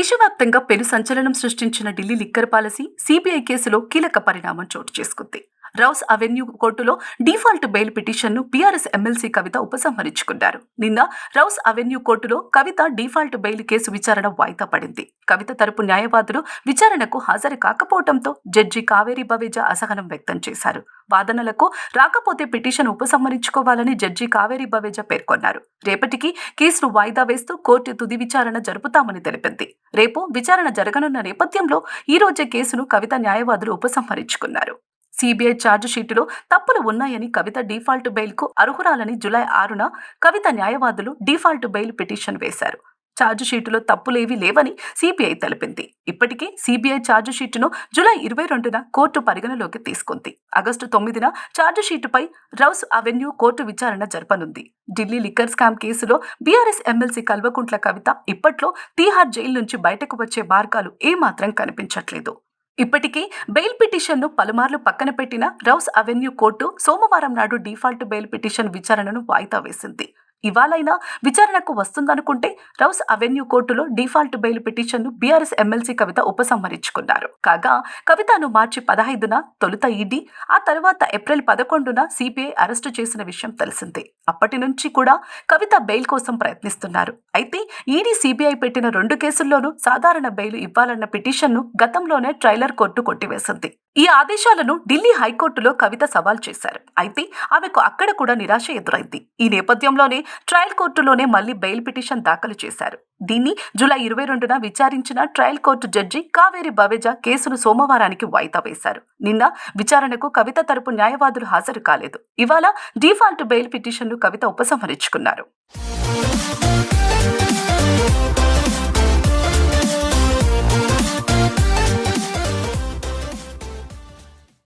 దేశవ్యాప్తంగా పెను సంచలనం సృష్టించిన ఢిల్లీ లిక్కర్ పాలసీ సిబిఐ కేసులో కీలక పరిణామం చోటు చేసుకుంది. రౌస్ అవెన్యూ కోర్టులో డిఫాల్ట్ బెయిల్ పిటిషన్ను బీఆర్ఎస్ ఎమ్మెల్సీ కవిత ఉపసంహరించుకున్నారు. నిన్న రౌస్ అవెన్యూ కోర్టులో కవిత డిఫాల్ట్ బెయిల్ కేసు విచారణ వాయిదా పడింది. కవిత తరపు న్యాయవాదులు విచారణకు హాజరు కాకపోవడంతో జడ్జి కావేరి బవేజా అసహనం వ్యక్తం చేశారు. వాదనలకు రాకపోతే పిటిషన్ ఉపసంహరించుకోవాలని జడ్జి కావేరి బవేజా పేర్కొన్నారు. రేపటికి కేసును వాయిదా వేస్తూ కోర్టు తుది విచారణ జరుపుతామని తెలిపింది. రేపు విచారణ జరగనున్న నేపథ్యంలో ఈ రోజే కేసును కవిత న్యాయవాదులు ఉపసంహరించుకున్నారు. సిబిఐ ఛార్జ్ షీటులో తప్పులు ఉన్నాయని కవిత డిఫాల్ట్ బెయిల్కు అర్హురాలని జులై ఆరున కవిత న్యాయవాదులు డిఫాల్ట్ బెయిల్ పిటిషన్ వేశారు. ఛార్జ్ షీటులో తప్పులేవీ లేవని సిబిఐ తెలిపింది. ఇప్పటికే సిబిఐ ఛార్జ్ షీటును జులై ఇరవై రెండున కోర్టు పరిగణలోకి తీసుకుంది. ఆగస్టు తొమ్మిదిన ఛార్జ్ షీటుపై రౌస్ అవెన్యూ కోర్టు విచారణ జరపనుంది. ఢిల్లీ లిక్కర్ స్కామ్ కేసులో బీఆర్ఎస్ ఎమ్మెల్సీ కల్వకుంట్ల కవిత ఇప్పట్లో తీహార్ జైలు నుంచి బయటకు వచ్చే మార్గాలు ఏమాత్రం కనిపించట్లేదు. ఇప్పటికే బెయిల్ పిటిషన్ను పలుమార్లు పక్కన పెట్టిన రౌస్ అవెన్యూ కోర్టు సోమవారం నాడు డిఫాల్ట్ బెయిల్ పిటిషన్ విచారణను వాయిదా వేసింది. ఇవాళైనా విచారణకు వస్తుందనుకుంటే రౌస్ అవెన్యూ కోర్టులో డిఫాల్ట్ బెయిల్ పిటిషన్ను బీఆర్ఎస్ ఎమ్మెల్సీ కవిత ఉపసంహరించుకున్నారు. కాగా కవితను మార్చి పదహైదున తొలుత ఈడీ ఆ తర్వాత ఏప్రిల్ పదకొండున సిబిఐ అరెస్టు చేసిన విషయం తెలిసిందే. అప్పటి నుంచి కూడా కవిత బెయిల్ కోసం ప్రయత్నిస్తున్నారు. అయితే ఈడీ సిబిఐ పెట్టిన రెండు కేసుల్లోనూ సాధారణ బెయిల్ ఇవ్వాలన్న పిటిషన్ను గతంలోనే ట్రైలర్ కోర్టు కొట్టివేసింది. ఈ ఆదేశాలను ఢిల్లీ హైకోర్టులో కవిత సవాల్ చేశారు. అయితే ఆమెకు అక్కడ కూడా నిరాశ ఎదురైంది. ఈ నేపథ్యంలోనే ట్రయల్ కోర్టులోనే మళ్ళీ బెయిల్ పిటిషన్ దాఖలు చేశారు. దీన్ని జూలై ఇరవై రెండున విచారించిన trial court judge Kaveri Baweja కేసును సోమవారానికి వాయిదా వేశారు. నిన్న విచారణకు కవిత తరపు న్యాయవాదులు హాజరు కాలేదు. ఇవాళ డిఫాల్ట్ బెయిల్ పిటిషన్ను కవిత ఉపసంహరించుకున్నారు.